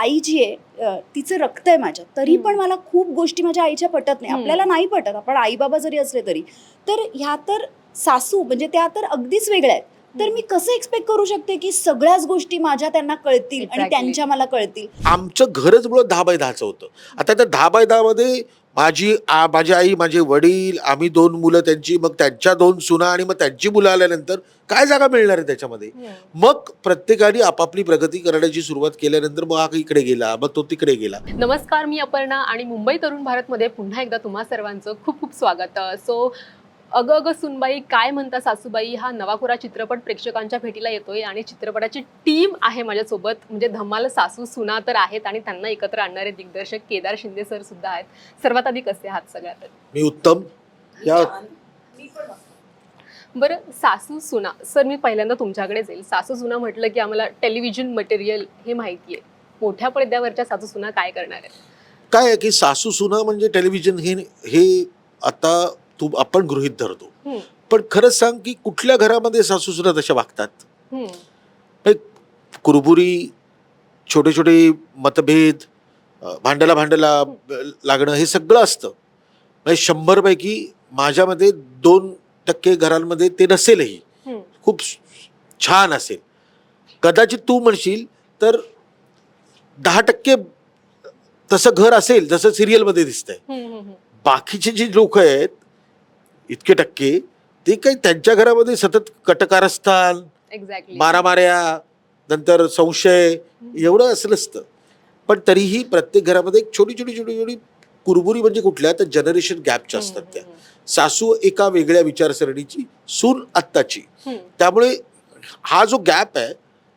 आई जी आहे तिचं रक्त आहे माझ्या तरी पण मला खूप गोष्टी माझ्या आईच्या पटत नाही. आपल्याला नाही पटत. आपण आई बाबा जरी असले तरी. तर ह्या तर सासू म्हणजे त्या तर अगदीच वेगळ्या आहेत. तर मी कसं एक्सपेक्ट करू शकते की सगळ्याच गोष्टी माझ्या त्यांना कळतील आणि. त्यांच्या मला कळतील? आमचं घरच मुळात दहा बाय दहाचं होतं. आता त्या दहा बाय दहामध्ये माझी आ माझी आई माझे वडील आम्ही दोन मुलं त्यांची मग त्यांच्या दोन सुना आणि मग त्यांची मुलं आल्यानंतर काय जागा मिळणार आहे त्याच्यामध्ये? मग प्रत्येकाने आपापली प्रगती करण्याची सुरुवात केल्यानंतर मग हा इकडे गेला मग तो तिकडे गेला. नमस्कार मी अपर्णा आणि मुंबई तरुण भारतमध्ये पुन्हा एकदा तुम्हा सर्वांचं खूप खूप स्वागत. सो अगं अगं सुनबाई काय म्हणता सासूबाई? हा नवाखुरा चित्रपट प्रेक्षकांच्या भेटीला येतोय आणि चित्रपटाची टीम आहे माझ्यासोबत. म्हणजे धम्माल सासू सुना तर आहेत आणि त्यांना एकत्र आणणारे दिग्दर्शक केदार शिंदे सर सुद्धा आहेत. सर्वात आधी कसे आहात सगळ्यात मी उत्तम. या बरं सासू सुना. सर मी पहिल्यांदा तुमच्याकडेच येईल सासू सुना म्हटलं की आम्हाला टेलिव्हिजन मटेरियल हे माहिती आहे. मोठ्या पडद्यावरच्या सासू सुना काय करणार आहेत? काय आहे की सासू सुना म्हणजे टेलिव्हिजन हे हे आता तू आपण गृहित धरतो. पण खरंच सांग की कुठल्या घरामध्ये सासू सुना तशा वागतात. कुरबुरी छोटे छोटे मतभेद भांड्याला भांड्याला लागणं हे सगळं असतं म्हणजे शंभरपैकी माझ्यामध्ये दोन टक्के घरांमध्ये ते नसेलही. खूप छान असेल कदाचित तू म्हणशील तर दहा टक्के तसं घर असेल जसं सिरियलमध्ये दिसतंय. बाकीचे जे लोक आहेत इतके टक्के ते काही त्यांच्या घरामध्ये सतत कटकारस्थान एक्झॅक्टली मारामाऱ्या नंतर संशय एवढं असं नसतं पण तरीही प्रत्येक घरामध्ये एक छोटी छोटी छोटी छोटी कुरबुरी म्हणजे कुठल्या तर जनरेशन गॅपच्या असतात त्या. सासू एका वेगळ्या विचारसरणीची सून आत्ताची. त्यामुळे हा जो गॅप आहे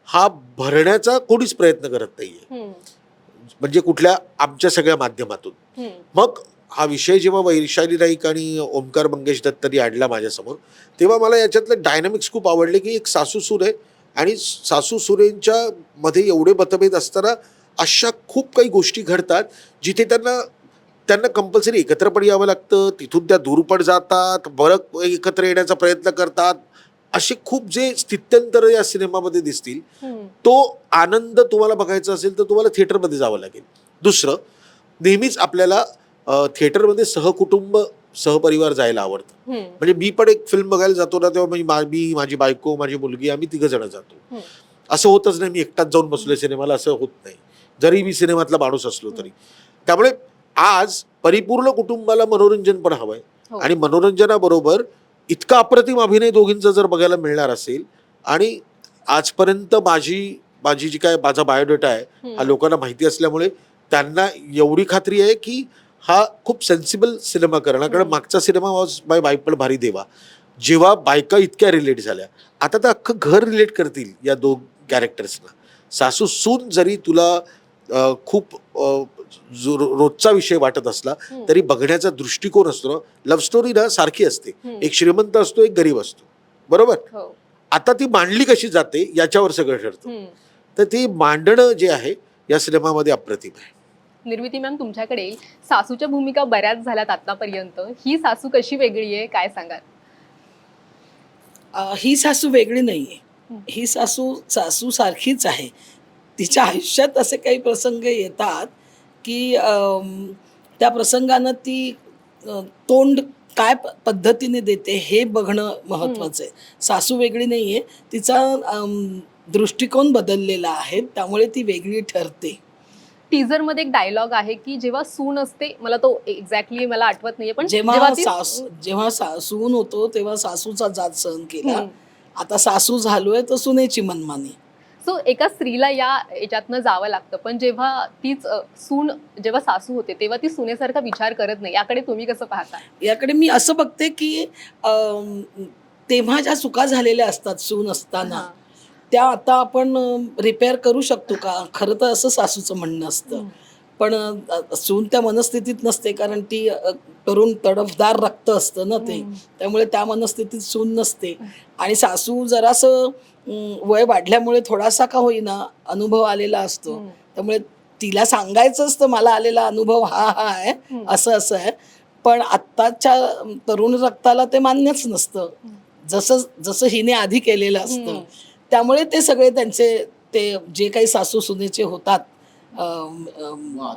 हा भरण्याचा कोणीच प्रयत्न करत नाहीये. म्हणजे कुठल्या आमच्या सगळ्या माध्यमातून. मग हा विषय जेव्हा वैशाली नाईक आणि ओमकार मंगेश दत्तांनी आणला माझ्यासमोर तेव्हा मला याच्यातले डायनामिक्स खूप आवडले की एक सासू सूर आहे आणि सासू सुरेंच्या मध्ये एवढे मतभेद असताना अशा खूप काही गोष्टी घडतात जिथे त्यांना त्यांना कंपल्सरी एकत्र पण यावं लागतं तिथून त्या दूर पण जातात बरं एकत्र येण्याचा प्रयत्न करतात. असे खूप जे स्थित्यंतर या सिनेमामध्ये दिसतील तो आनंद तुम्हाला बघायचा असेल तर तुम्हाला थिएटरमध्ये जावं लागेल. दुसरं नेहमीच आपल्याला थिएटरमध्ये सहकुटुंब सहपरिवार जायला आवडतं. म्हणजे मी पण एक फिल्म बघायला जातो ना तेव्हा मी माझी बायको माझी मुलगी आम्ही तिघ जण जातो. असं होतच नाही मी एकटाच जाऊन बसलोय सिनेमाला असं होत नाही. जरी मी सिनेमातला माणूस असलो तरी. त्यामुळे आज परिपूर्ण कुटुंबाला मनोरंजन पण हवंय. हो. आणि मनोरंजनाबरोबर इतका अप्रतिम अभिनय दोघींचा जर बघायला मिळणार असेल आणि आजपर्यंत माझी माझी जी काय माझा बायोडेटा आहे हा लोकांना माहिती असल्यामुळे त्यांना एवढी खात्री आहे की हा खूप सेन्सिबल सिनेमा करणार. कारण हम्म. मागचा सिनेमा वॉज बाय बायपल भारी देवा. जेव्हा बायका इतक्या रिलेट झाल्या. आता तर अख्खं घर रिलेट करतील या दोन कॅरेक्टर्सना सासू सून जरी तुला खूप रोजचा विषय वाटत असला. तरी बघण्याचा दृष्टिकोन असतो ना. लव्ह स्टोरी ना सारखी असते. एक श्रीमंत असतो एक गरीब असतो. बरोबर? हो. आता ती मांडली कशी जाते याच्यावर सगळं ठरतं. तर ती मांडणं जे आहे या सिनेमामध्ये अप्रतिम आहे. निर्मिती मॅम तुमच्याकडे. सासूच्या भूमिका बऱ्याच झाल्यात आतापर्यंत. ही सासू कशी वेगळी आहे? काय सांगाल? अ, ही सासू वेगळी नाही आहे हं. सासू सासू सारखीच आहे. तिच्या आयुष्यात असे काही प्रसंग येतात की अम, त्या प्रसंगानं ती अ, तोंड काय प- पद्धतीने देते हे बघणं महत्त्वाचं आहे सासू वेगळी नाही आहे तिचा अम, दृष्टिकोन बदललेला आहे. त्यामुळे ती वेगळी ठरते. टीजरमध्ये एक डायलॉग आहे की जेव्हा सून असते मला तो एक्झॅक्टली मला आठवत नाहीये पण जेव्हा सास जेव्हा सासून होतो तेव्हा सासूचा जात सहन केला. आता सासू झालोय तर सुनेची मनमानी. सो एका स्त्रीला या याच्यातनं जावं लागतं. पण जेव्हा तीच सून जेव्हा सासू होते तेव्हा ती सुनेसारखा विचार करत नाही. याकडे तुम्ही कसं पाहता? याकडे मी असं बघते की तेव्हा ज्या चुका झालेल्या असतात सून असताना. त्या आता आपण रिपेअर करू शकतो का खरं तर असं सासूचं म्हणणं असतं. पण सून त्या मनस्थितीत नसते कारण ती करून तडफदार रक्त असतं ना ते. त्यामुळे त्या मनस्थितीत सून नसते आणि सासू जरासं वय वाढल्यामुळे थोडासा का होईना अनुभव आलेला असतो. त्यामुळे तिला सांगायचं असतं मला आलेला अनुभव हा हा आहे. असं असं आहे पण आत्ताच्या तरुण रक्ताला ते मान्यच नसतं जसं जसं हिने आधी केलेलं असतं. त्यामुळे ते सगळे त्यांचे ते जे काही सासू सुनेचे होतात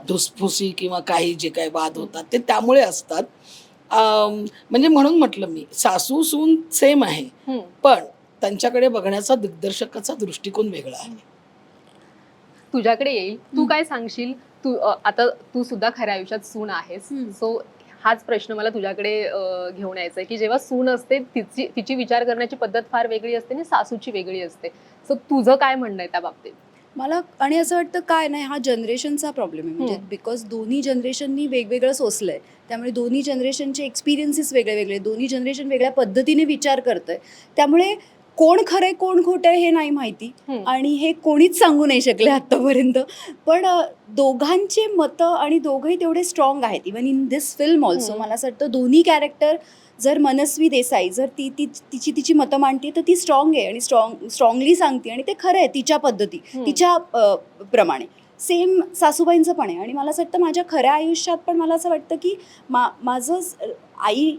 धुसफुसी किंवा काही जे काही वाद होतात ते त्यामुळे असतात. म्हणजे म्हणून म्हटलं मी सासू सून सेम आहे. पण त्यांच्याकडे बघण्याचा दिग्दर्शकाचा दृष्टिकोन वेगळा आहे. तुझ्याकडे येईल. तू काय सांगशील? तू आता तू सुद्धा खऱ्या आयुष्यात सून आहेस. सो हाच प्रश्न मला तुझ्याकडे घेऊन यायचा आहे की जेव्हा सून असते तिची तिची विचार करण्याची पद्धत फार वेगळी असते आणि सासूची वेगळी असते. सो तुझं काय म्हणणं आहे त्या बाबतीत? मला आणि असं वाटतं काय नाही हा जनरेशनचा प्रॉब्लेम आहे. म्हणजे. बिकॉज दोन्ही जनरेशननी वेगवेगळं सोसलं आहे त्यामुळे दोन्ही जनरेशनचे एक्सपिरियन्सेस वेगळे वेगळे दोन्ही जनरेशन वेगळ्या पद्धतीने विचार करतं आहे त्यामुळे कोण खरं कोण खोटं हे नाही माहिती. आणि हे कोणीच सांगू नाही शकले आत्तापर्यंत पण दोघांचे मतं आणि दोघंही तेवढे स्ट्रॉंग आहेत even in this film also. मला असं वाटतं दोन्ही कॅरेक्टर जर मनस्वी देसाई जर ती ती तिची तिची मतं मांडते तर ती स्ट्रॉंग आहे आणि स्ट्रॉंग स्ट्रॉंगली सांगते आणि ते खरं आहे तिच्या पद्धती. तिच्या प्रमाणे सेम सासूबाईंचं पण आहे आणि मला असं वाटतं माझ्या खऱ्या आयुष्यात पण मला असं वाटतं की मा माझं आई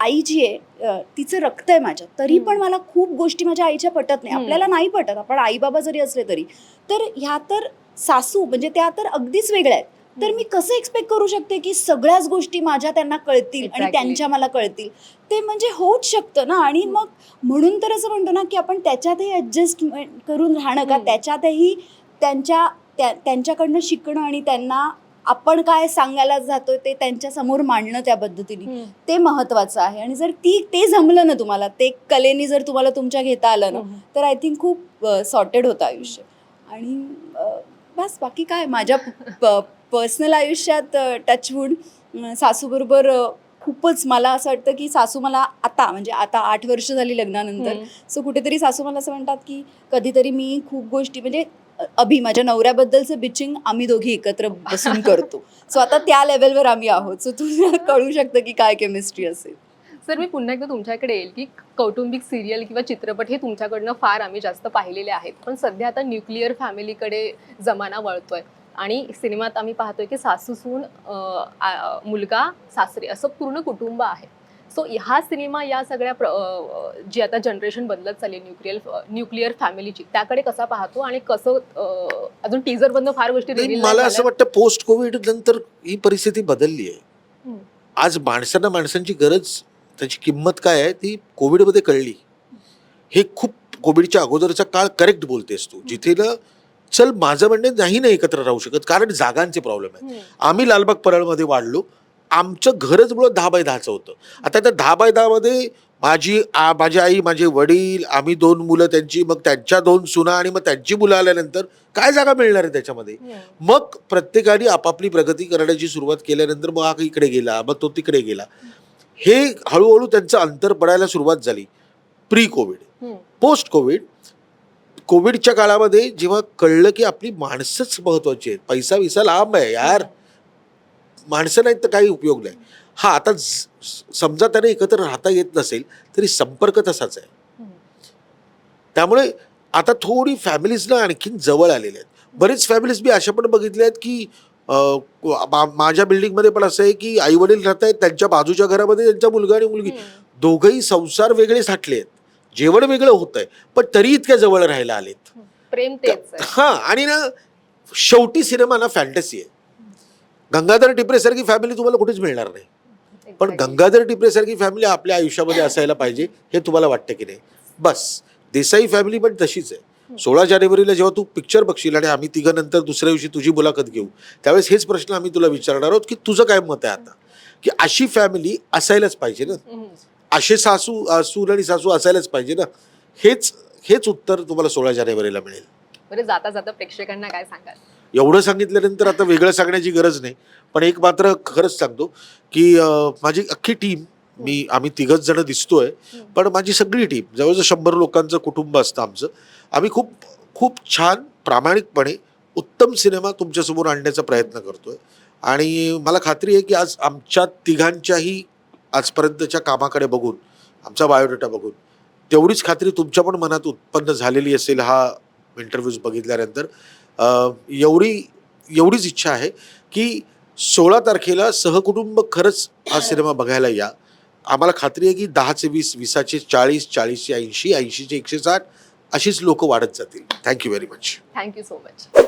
आई जी आहे तिचं रक्त आहे माझ्यात. तरी. पण मला खूप गोष्टी माझ्या आईच्या पटत नाही. आपल्याला नाही पटत. आपण आई बाबा जरी असले तरी. तर ह्या तर सासू म्हणजे त्या तर अगदीच वेगळ्या आहेत. तर मी कसं एक्सपेक्ट करू शकते की सगळ्याच गोष्टी माझ्या त्यांना कळतील आणि. त्यांच्या मला कळतील? ते म्हणजे होऊच शकतं ना. आणि मग म्हणून तर असं म्हणतो ना की आपण त्याच्यातही ॲडजस्टमेंट करून राहणं का. त्याच्यातही त्यांच्या त्या त्यांच्याकडनं शिकणं आणि त्यांना आपण काय सांगायला जातोय ते त्यांच्यासमोर मांडणं त्या पद्धतीने ते महत्वाचं आहे. आणि जर ती ते जमलं ना तुम्हाला ते कलेनी जर तुम्हाला तुमच्या घेता आलं ना तर आय थिंक खूप सॉर्टेड होतं आयुष्य. आणि बस बाकी काय माझ्या पर्सनल आयुष्यात टचवूड सासूबरोबर खूपच मला असं वाटतं की सासू मला आता म्हणजे आता आठ वर्ष झाली लग्नानंतर सो कुठेतरी सासू मला असं म्हणतात की कधीतरी मी खूप गोष्टी म्हणजे अभि माझ्या नवऱ्याबद्दलचं बिचिंग आम्ही दोघी एकत्र बसून करतो. सो आता त्या लेवलवर आम्ही आहोत. सो तुला कळू शकतं की काय केमिस्ट्री असेल. सर मी पुन्हा एकदा तुमच्याकडे येईल की कौटुंबिक सिरियल किंवा चित्रपट हे तुमच्याकडनं फार आम्ही जास्त पाहिलेले आहेत. पण सध्या आता न्यूक्लिअर फॅमिलीकडे जमाना वळतोय. आणि सिनेमात आम्ही पाहतोय की सासूसून मुलगा सासरे असं पूर्ण कुटुंब आहे. सो हा सिनेमा या सगळ्या जी आता जनरेशन बदलत चालली न्यूक्लिअर न्यूक्लिअर फॅमिलीची त्याकडे कसा पाहतो आणि कसं अजून टीजर बंद फार गोष्टी मला असं. वाटतं पोस्ट कोविड नंतर ही परिस्थिती बदलली आहे. आज माणसांना माणसांची गरज त्याची किंमत काय आहे ती कोविडमध्ये कळली हे खूप कोविडच्या अगोदरचा काळ करेक्ट बोलतेस तू जिथे चल माझं म्हणणे नाही ना एकत्र राहू शकत कारण जागांचे प्रॉब्लेम आहेत. आम्ही लालबाग परळमध्ये वाढलो आमचं घरच मुळात दहा बाय दहाचं होतं. आता त्या दहा बाय दहामध्ये माझी आ माझी आई माझे वडील आम्ही दोन मुलं त्यांची मग त्यांच्या दोन सुना आणि मग त्यांची मुलं आल्यानंतर काय जागा मिळणार आहे त्याच्यामध्ये? हम्म. मग प्रत्येकाने आपापली प्रगती करण्याची सुरुवात केल्यानंतर मग हा इकडे गेला मग तो तिकडे गेला. हे हळूहळू त्यांचं अंतर पडायला सुरुवात झाली. Pre Covid. पोस्ट कोविड कोविडच्या काळामध्ये जेव्हा कळलं की आपली माणसंच महत्वाची आहेत. पैसा विसा लांब आहे यार. माणसं नाहीत तर काही उपयोग नाही. हा आता समजा त्याने एकत्र राहता येत नसेल तरी संपर्क तसाच आहे. त्यामुळे आता थोडी फॅमिलीजना आणखीन जवळ आलेल्या आहेत. बरेच फॅमिलीज मी अशा पण बघितल्या आहेत की माझ्या बिल्डिंगमध्ये पण असं आहे की आई वडील राहत आहेत त्यांच्या बाजूच्या घरामध्ये त्यांचा मुलगा आणि मुलगी. दोघंही संसार वेगळे साठले आहेत. जेवण वेगळं होत आहे पण तरी इतक्या जवळ राहायला आलेत. प्रेम हा आणि ना शेवटी सिनेमा ना फॅन्टसी आहे. गंगाधर टिपरेसारखी फॅमिली तुम्हाला कुठेच मिळणार नाही. पण. गंगाधर टिपरेसारखी फॅमिली आपल्या आयुष्यामध्ये असायला पाहिजे हे तुम्हाला वाटतं की नाही? बस. देसाई फॅमिली पण तशीच आहे. सोळा जानेवारीला जेव्हा तू पिक्चर बघशील आणि आम्ही तिघं नंतर दुसऱ्या दिवशी तुझी मुलाखत घेऊ त्यावेळेस हेच प्रश्न आम्ही तुला विचारणार आहोत की तुझं काय मत आहे आता? की अशी फॅमिली असायलाच पाहिजे ना. असे सासू सून आणि सासू असायलाच पाहिजे ना? हेच हेच उत्तर तुम्हाला सोळा जानेवारीला मिळेल. बरं जाता जाता प्रेक्षकांना काय सांगाल? एवढं सांगितल्यानंतर आता वेगळं सांगण्याची गरज नाही. पण एक मात्र खरंच सांगतो की माझी अख्खी टीम मी आम्ही तिघच जण दिसतोय पण माझी सगळी टीम जवळजवळ शंभर लोकांचं कुटुंब असतं आमचं. आम्ही खूप खूप छान प्रामाणिकपणे उत्तम सिनेमा तुमच्यासमोर आणण्याचा प्रयत्न करतोय. आणि मला खात्री आहे की आज आमच्या तिघांच्याही आजपर्यंतच्या कामाकडे बघून आमचा बायोडेटा बघून तेवढीच खात्री तुमच्या पण मनात उत्पन्न झालेली असेल हा इंटरव्ह्यूज बघितल्यानंतर. एवढी एवढीच इच्छा आहे की सोळा तारखेला सहकुटुंब खरंच हा सिनेमा बघायला या. आम्हाला खात्री आहे की दहाचे वीस वीसाचे चाळीस चाळीसचे ऐंशी ऐंशीचे एकशे साठ अशीच लोक वाढत जातील. Thank you very much thank you so much